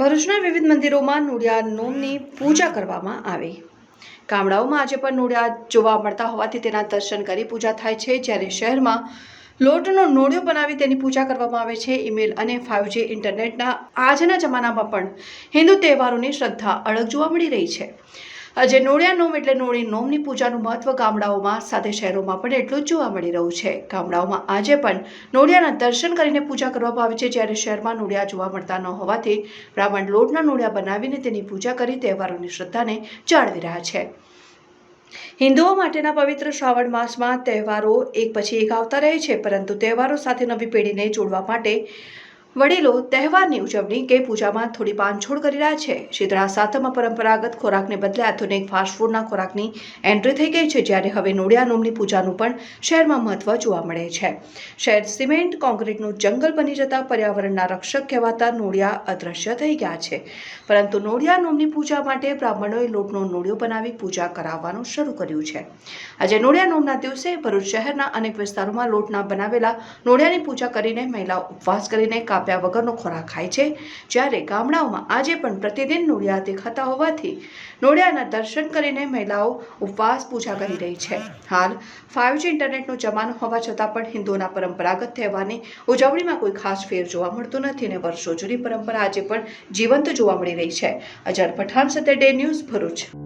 ભરૂચના વિવિધ મંદિરોમાં નોડિયા નોમની પૂજા કરવામાં આવી. ગામડાઓમાં આજે પણ નોડિયા જોવા મળતા હોવાથી તેના દર્શન કરી પૂજા થાય છે. જ્યારે શહેરમાં લોટનો નોડિયો બનાવી તેની પૂજા કરવામાં આવે છે. ઈમેલ અને ફાઇવજી ઇન્ટરનેટના આજના જમાનામાં પણ હિન્દુ તહેવારોની શ્રદ્ધા અળગ જોવા મળી રહી છે. આજે નોળિયા નોમ એટલે નોળી નોમની પૂજાનું મહત્વ ગામડાઓમાં સાથે શહેરોમાં પણ એટલું જ જોવા મળી રહ્યું છે. ગામડાઓમાં આજે પણ નોળિયાના દર્શન કરીને પૂજા કરવામાં આવે છે. જ્યારે શહેરમાં નોળિયા જોવા મળતા ન હોવાથી બ્રાહ્મણ લોટના નોળિયા બનાવીને તેની પૂજા કરી તહેવારોની શ્રદ્ધાને જાળવી રહ્યા છે. હિન્દુઓ માટેના પવિત્ર શ્રાવણ માસમાં તહેવારો એક પછી એક આવતા રહે છે. પરંતુ તહેવારો સાથે નવી પેઢીને જોડવા માટે વડીલો તહેવારની ઉજવણી કે પૂજામાં થોડી બાંધછોડ કરી રહ્યા છે. શીતળા સાતમમાં પરંપરાગત ખોરાકને બદલે આધુનિક ફાસ્ટફૂડના ખોરાકની એન્ટ્રી થઈ ગઈ છે, જ્યારે હવે નોળિયા નોમની પૂજાનું પણ શહેરમાં મહત્વ જોવા મળે છે. શહેર સિમેન્ટ, કોન્ક્રીટનું જંગલ બની જતા પર્યાવરણના રક્ષક કહેવાતા નોળિયા અદૃશ્ય થઈ ગયા છે. પરંતુ નોળિયા નોમની પૂજા માટે બ્રાહ્મણોએ લોટનો નોળિયો બનાવી પૂજા કરાવવાનું શરૂ કર્યું છે. આજે નોળિયા નોમના દિવસે ભરૂચ શહેરના અનેક વિસ્તારોમાં લોટના બનાવેલા નોળિયાની પૂજા કરીને મહિલાઓ ઉપવાસ કરીને કાપ્યા વગરનો ખોરાક ખાય છે. જ્યારે ગામડાઓમાં આજે પણ પ્રતિદિન નોળિયા દેખાતા હોવાથી નોળિયાના દર્શન કરીને મહિલાઓ ઉપવાસ પૂજા કરી રહી છે. હાલ ફાઇવજી ઇન્ટરનેટનો જમાનો હોવા છતાં પણ હિન્દુઓના પરંપરાગત તહેવારની ઉજવણીમાં કોઈ ખાસ ફેર જોવા મળતો નથી અને વર્ષો જૂની પરંપરા આજે પણ જીવંત જોવા મળી રહી છે. અજર પઠાણ સાથે ડે ન્યૂઝ ભરૂચ.